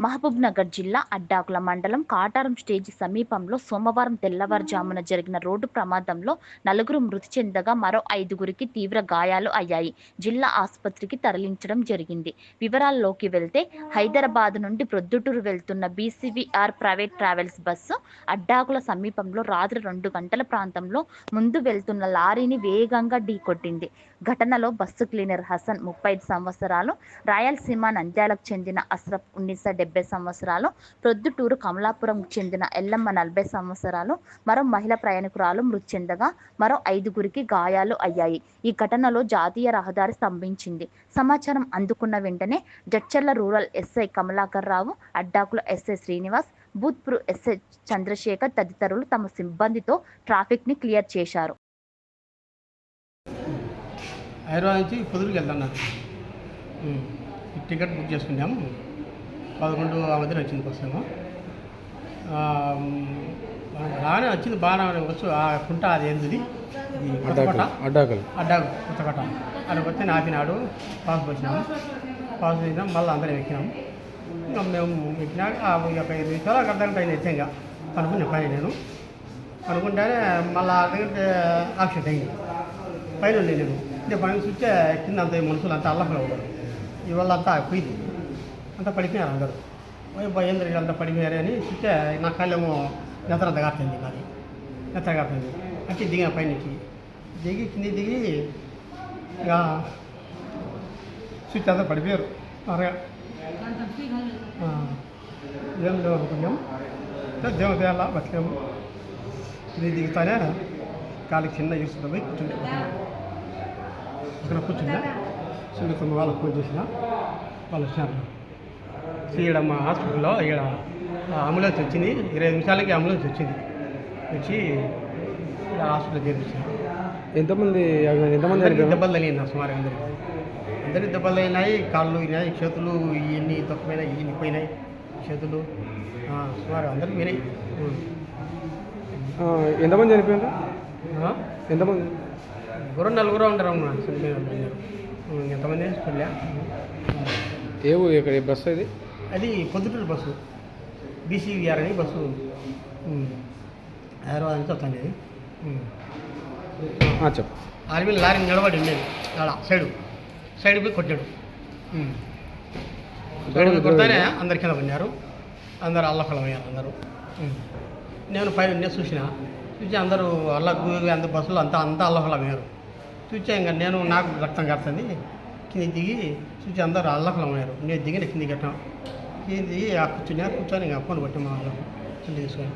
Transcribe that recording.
మహబూబ్నగర్ జిల్లా అడ్డాకుల మండలం కాటారం స్టేజి సమీపంలో సోమవారం తెల్లవారుజామున జరిగిన రోడ్డు ప్రమాదంలో నలుగురు మృతి చెందగా మరో ఐదుగురికి తీవ్ర గాయాలు అయ్యాయి. జిల్లా ఆసుపత్రికి తరలించడం జరిగింది. వివరాల్లోకి వెళ్తే హైదరాబాద్ నుండి ప్రొద్దుటూరు వెళ్తున్న BCVR private travels bus Addakula సమీపంలో రాత్రి రెండు గంటల ప్రాంతంలో ముందు వెళ్తున్న లారీని వేగంగా ఢీకొట్టింది. ఘటనలో బస్సు క్లీనర్ హసన్ ముప్పై ఐదు సంవత్సరాలు రాయలసీమ నంద్యాలకు చెందిన అస్రఫ్ ఉన్నీసా డెబ్బై సంవత్సరాలు. ప్రొద్దుటూరు కమలాపురంకు చెందిన ఎల్లమ్మ నలభై సంవత్సరాలు. మరో మహిళ ప్రయాణికురాలు మృతి చెందగా మరో ఐదుగురికి గాయాలు అయ్యాయి. ఈ ఘటనలో జాతీయ రహదారి స్తంభించింది. సమాచారం అందుకున్న వెంటనే Jadcherla rural SI Kamalakar Rao Addakula SI Srinivas Bhoothpur SI Chandrashekar తదితరులు తమ సిబ్బందితో ట్రాఫిక్ని క్లియర్ చేశారు. హైదరాబాద్ నుంచి పొదురుకి వెళ్తున్నాను టికెట్ బుక్ చేసుకున్నాము పదకొండు ఆ మధ్యన వచ్చింది ఉమ్, రాగానే వచ్చింది బాగానే వచ్చు ఆ కుంట అది ఏంది అడ్డాకలు అడ్డాకలు. అడ్డా కొత్తకోట అక్కడికి వస్తే నాపినాడు పాస్ పోసినాము పాస్ పోసినాం మళ్ళీ అందరం ఎక్కినాము ఇంకా మేము ఎక్కినాక ఆ ఒక ఐదు నిమిషాలు అక్కడ దాకా పైన ఎత్తాం ఇంకా. అనుకున్నా పైన నేను. అనుకుంటేనే మళ్ళీ అర్ధగంట యాక్సిడెంట్ అయింది పైన ఉండే నేను. అంటే పైన చూస్తే కింద అంత మనుషులు అంతా ఉన్నారు ఇవాళ అంతా పోయింది అంతా పడిపోయారు అందరూ. పోయి భయంద్ర అంతా పడిపోయారు అని చూస్తే నా కాళ్ళేమో నిద్ర అంత నాది. నిద్ర కారుతుంది అంటే దిగిన పైనుంచి దిగి కింద దిగి ఇక స్విచ్ అంతా పడిపోయారు. త్వరగా. ఏం లేవు అనుకున్నాం. దేవుని దేవాల బతికాము ఇది దిగుతానే కాలికి చిన్న ఇరుస్తుంది పోయి కూర్చుండే అక్కడ చిన్న తొమ్మిది వాళ్ళకి ఫోన్ చేసిన. వాళ్ళు వచ్చినారు ఈడ మా హాస్పిటల్లో ఈడ అంబులెన్స్ వచ్చింది. ఇరవై నిమిషాలకి అంబులెన్స్ వచ్చింది. వచ్చి హాస్పిటల్ చేర్పించారు ఎంతమంది ఎంతమంది? దెబ్బలు తగిలినాయి సుమారు అందరికి. అందరికి దెబ్బలు తగిలినాయి కాళ్ళు పోయినాయి చేతులు ఇవన్నీ తక్కువైనాయి ఇవన్నీ పోయినాయి చేతులు సుమారు అందరికి. ఆ, ఎంతమంది చనిపోయారు? ఎంతమంది? గుర్రం నలుగురు ఉండరు అమ్మ చనిపోయిన ఎంతమంది? చూడలే. ఏ ఊరు ఇక్కడ బస్సు ఇది అది పొద్దుటూరు బస్సు. బీసీవీఆర్ అని బస్సు. హైదరాబాద్ నుంచి వస్తుంది అది. ఉం. ఆ, చెప్పు. ఆర్మీ లారీ నిలబడి ఉండేది. అలా సైడు. సైడ్ పోయి కొట్టాడు. సైడ్ పోయి కొడతానే అందరి కింద పడినారు. అందరు అల్లకలం అయ్యారు అందరూ. నేను పైన నేను చూసిన. చూసి అందరూ అల్ల అందరు బస్సులో అంతా అంతా అల్లకలం అయ్యారు చూసా ఇంకా నేను నాకు రక్తం కడుతుంది కింద దిగి చూసి అందరూ అల్లకలం అయ్యారు. నేను దిగి కింద కట్టాం కింద కూర్చుని కూర్చొని ఇంకా ఫోన్ కొట్టాం మా కింద తీసుకొని.